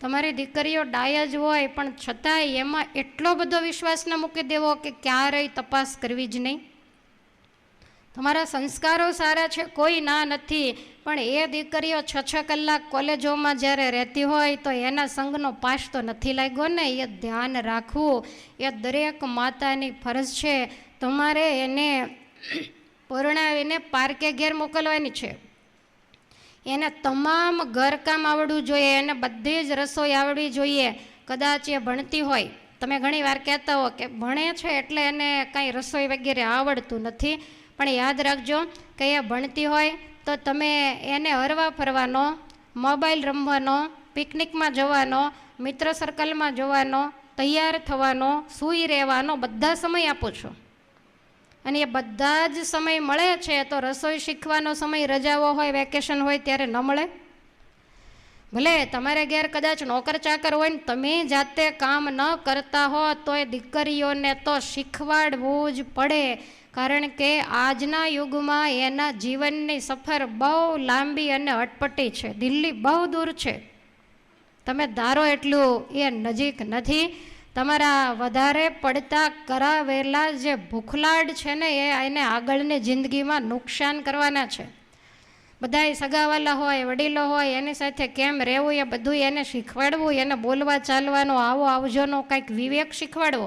તમારી દીકરીઓ ડાય જ હોય, પણ છતાંય એમાં એટલો બધો વિશ્વાસ ન મૂકી દેવો કે ક્યારેય તપાસ કરવી જ નહીં. તમારા સંસ્કારો સારા છે, કોઈ ના નથી, પણ એ દીકરીઓ છ છ કલાક કોલેજોમાં જ્યારે રહેતી હોય તો એના સંઘનો પાશ તો નથી લાગ્યો ને, એ ધ્યાન રાખવું, એ દરેક માતાની ફરજ છે. તમારે એને પરણાવીને પાર્કે ઘેર મોકલવાની છે. એને તમામ ઘરકામ આવડવું જોઈએ, એને બધી જ રસોઈ આવડવી જોઈએ. કદાચ એ ભણતી હોય. તમે ઘણી વાર કહેતા હો કે ભણે છે એટલે એને કાંઈ રસોઈ વગેરે આવડતું નથી. પણ યાદ રાખજો કે એ ભણતી હોય તો તમે એને હરવા ફરવાનો, મોબાઈલ રમવાનો, પિકનિકમાં જવાનો, મિત્ર સર્કલમાં જવાનો, તૈયાર થવાનો, સૂઈ રહેવાનો, બધા સમય આપો છો. અને એ બધા જ સમય મળે છે, તો રસોઈ શીખવાનો સમય રજાઓ હોય, વેકેશન હોય ત્યારે ન મળે. ભલે તમારે ઘેર કદાચ નોકર ચાકર હોય ને તમે જાતે કામ ન કરતા હો તો એ દીકરીઓને તો શીખવાડવું જ પડે. કારણ કે આજના યુગમાં એના જીવનની સફર બહુ લાંબી અને અટપટી છે. દિલ્હી બહુ દૂર છે. તમે ધારો એટલું, એ નજીક નથી. તમારા વધારે પડતા કરાવેલા જે ભૂખલાડ છે ને, એ એને આગળની જિંદગીમાં નુકસાન કરવાના છે. બધાય સગાવાલા હોય, વડીલો હોય, એની સાથે કેમ રહેવું, એ બધું એને શીખવાડવું, એને બોલવા ચાલવાનો આવો આવજોનો કંઈક વિવેક શીખવાડવો.